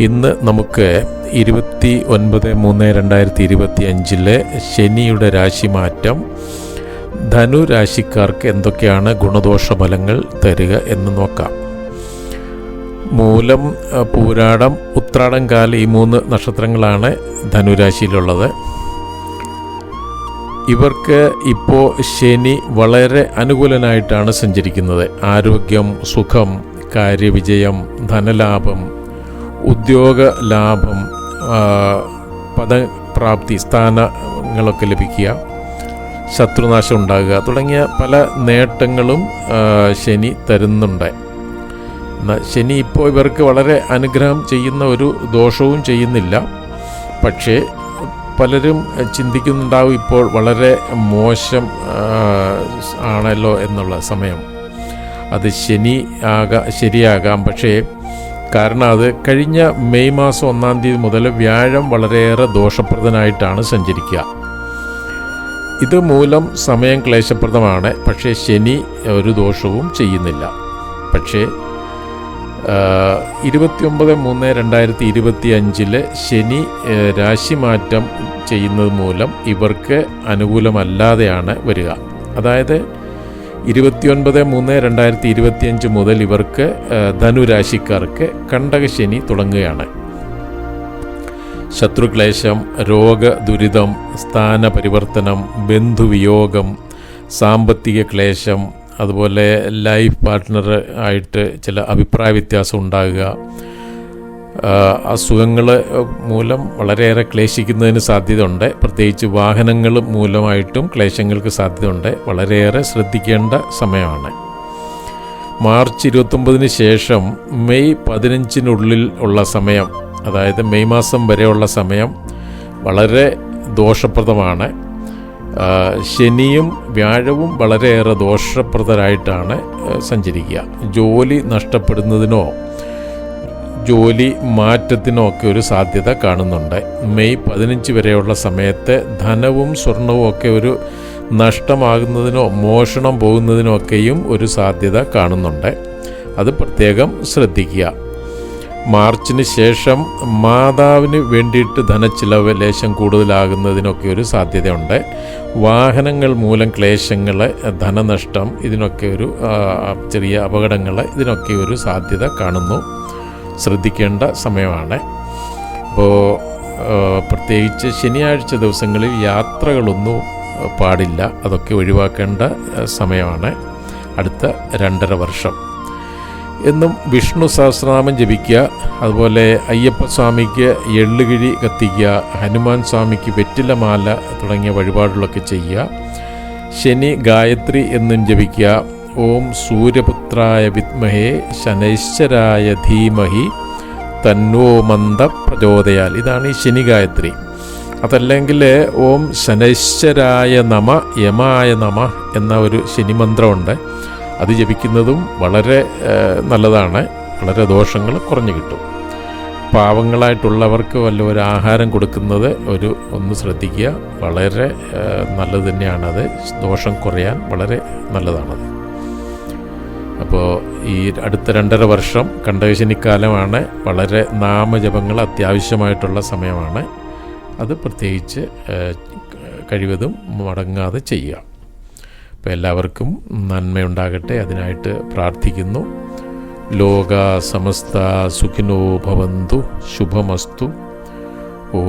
ഇന്ന് നമുക്ക് ഇരുപത്തി ഒൻപത് മൂന്ന് രണ്ടായിരത്തി ഇരുപത്തി അഞ്ചിലെ ശനിയുടെ രാശിമാറ്റം ധനു രാശിക്കാർക്ക് എന്തൊക്കെയാണ് ഗുണദോഷ ഫലങ്ങൾ തരിക എന്ന് നോക്കാം. മൂലം പൂരാടം ഉത്രാടം കാല ഈ മൂന്ന് നക്ഷത്രങ്ങളാണ് ധനുരാശിയിലുള്ളത്. ഇവർക്ക് ഇപ്പോൾ ശനി വളരെ അനുകൂലനായിട്ടാണ് സഞ്ചരിക്കുന്നത്. ആരോഗ്യം സുഖം കാര്യവിജയം ധനലാഭം ഉദ്യോഗ ലാഭം പദപ്രാപ്തി സ്ഥാനങ്ങളൊക്കെ ലഭിക്കുക ശത്രുനാശം ഉണ്ടാകുക തുടങ്ങിയ പല നേട്ടങ്ങളും ശനി തരുന്നുണ്ട്. എന്നാൽ ശനി ഇപ്പോൾ ഇവർക്ക് വളരെ അനുഗ്രഹം ചെയ്യുന്ന ഒരു ദോഷവും ചെയ്യുന്നില്ല. പക്ഷേ പലരും ചിന്തിക്കുന്നുണ്ടാവും ഇപ്പോൾ വളരെ മോശം ആണല്ലോ എന്നുള്ള സമയം. അത് ശനി ആകാ ശരിയാകാം. പക്ഷേ കാരണം അത് കഴിഞ്ഞ മെയ് മാസം ഒന്നാം തീയതി മുതൽ വ്യാഴം വളരെയേറെ ദോഷപ്രദനായിട്ടാണ് സഞ്ചരിക്കുക. ഇത് മൂലം സമയം ക്ലേശപ്രദമാണ്. പക്ഷേ ശനി ഒരു ദോഷവും ചെയ്യുന്നില്ല. പക്ഷേ ഇരുപത്തിയൊമ്പത് മൂന്ന് രണ്ടായിരത്തി ഇരുപത്തി അഞ്ചിൽ ശനി രാശി രാശിമാറ്റം ചെയ്യുന്നത് മൂലം ഇവർക്ക് അനുകൂലമല്ലാതെയാണ് വരിക. അതായത് ഇരുപത്തിയൊൻപത് മൂന്ന് രണ്ടായിരത്തി ഇരുപത്തിയഞ്ച് മുതൽ ഇവർക്ക് ധനുരാശിക്കാർക്ക് കണ്ടകശനി തുടങ്ങുകയാണ്. ശത്രുക്ലേശം രോഗ ദുരിതം സ്ഥാനപരിവർത്തനം ബന്ധുവിയോഗം സാമ്പത്തിക ക്ലേശം അതുപോലെ ലൈഫ് പാർട്ട്ണർ ആയിട്ട് ചില അഭിപ്രായ വ്യത്യാസം ഉണ്ടാകുക അസുഖങ്ങൾ മൂലം വളരെയേറെ ക്ലേശിക്കുന്നതിന് സാധ്യതയുണ്ട്. പ്രത്യേകിച്ച് വാഹനങ്ങൾ മൂലമായിട്ടും ക്ലേശങ്ങൾക്ക് സാധ്യതയുണ്ട്. വളരെയേറെ ശ്രദ്ധിക്കേണ്ട സമയമാണ്. മാർച്ച് ഇരുപത്തൊമ്പതിന് ശേഷം മെയ് പതിനഞ്ചിനുള്ളിൽ ഉള്ള സമയം അതായത് മെയ് മാസം വരെയുള്ള സമയം വളരെ ദോഷപ്രദമാണ്. ശനിയും വ്യാഴവും വളരെയേറെ ദോഷപ്രദരായിട്ടാണ് സഞ്ചരിക്കുക. ജോലി നഷ്ടപ്പെടുന്നതിനോ ജോലി മാറ്റത്തിനോ ഒക്കെ ഒരു സാധ്യത കാണുന്നുണ്ട്. മെയ് പതിനഞ്ച് വരെയുള്ള സമയത്ത് ധനവും സ്വർണവും ഒക്കെ ഒരു നഷ്ടമാകുന്നതിനോ മോഷണം പോകുന്നതിനോ ഒക്കെയും ഒരു സാധ്യത കാണുന്നുണ്ട്. അത് പ്രത്യേകം ശ്രദ്ധിക്കുക. മാർച്ചിന് ശേഷം മാതാവിന് വേണ്ടിയിട്ട് ധനച്ചിലവ് ലേശം കൂടുതലാകുന്നതിനൊക്കെ ഒരു സാധ്യതയുണ്ട്. വാഹനങ്ങൾ മൂലം ക്ലേശങ്ങൾ ധനനഷ്ടം ഇതിനൊക്കെ ഒരു ചെറിയ അപകടങ്ങൾ ഇതിനൊക്കെ ഒരു സാധ്യത കാണുന്നു. ശ്രദ്ധിക്കേണ്ട സമയമാണ്. അപ്പോൾ പ്രത്യേകിച്ച് ശനിയാഴ്ച ദിവസങ്ങളിൽ യാത്രകളൊന്നും പാടില്ല. അതൊക്കെ ഒഴിവാക്കേണ്ട സമയമാണ്. അടുത്ത രണ്ടര വർഷം. എന്നും വിഷ്ണു സഹസ്രനാമം ജപിക്കുക. അതുപോലെ അയ്യപ്പ അയ്യപ്പസ്വാമിക്ക് എള്ളുകിഴി കത്തിക്കുക. ഹനുമാൻ സ്വാമിക്ക് വെറ്റിലമാല തുടങ്ങിയ വഴിപാടുകളൊക്കെ ചെയ്യുക. ശനി ഗായത്രി എന്നും ജപിക്കുക. ഓം സൂര്യപുത്രായ വിദ്മഹേ ശനൈശ്വരായ ധീമഹി തന്നോ മന്ദ പ്രചോദയാൽ. ഇതാണ് ഈ ശനി ഗായത്രി. അതല്ലെങ്കിൽ ഓം ശനൈശ്വരായ നമ യമായ നമ എന്ന ഒരു ശനിമന്ത്രമുണ്ട് അത് ജപിക്കുന്നതും വളരെ നല്ലതാണ്. വളരെ ദോഷങ്ങൾ കുറഞ്ഞു കിട്ടും. പാവങ്ങളായിട്ടുള്ളവർക്ക് വല്ല ഒരു ആഹാരം കൊടുക്കുന്നത് ഒരു ഒന്ന് ശ്രദ്ധിക്കുക. വളരെ നല്ലത് തന്നെയാണത്. ദോഷം കുറയാൻ വളരെ നല്ലതാണത്. അപ്പോൾ ഈ അടുത്ത രണ്ടര വർഷം കണ്ടകശനിക്കാലമാണ് വളരെ നാമജപങ്ങൾ അത്യാവശ്യമായിട്ടുള്ള സമയമാണ്. അത് പ്രത്യേകിച്ച് കഴിവതും മുടങ്ങാതെ ചെയ്യുക. അപ്പോൾ എല്ലാവർക്കും നന്മയുണ്ടാകട്ടെ. അതിനായിട്ട് പ്രാർത്ഥിക്കുന്നു. ലോക സമസ്ത സുഖിനോ ഭവന്തു. ശുഭമസ്തു. ഓ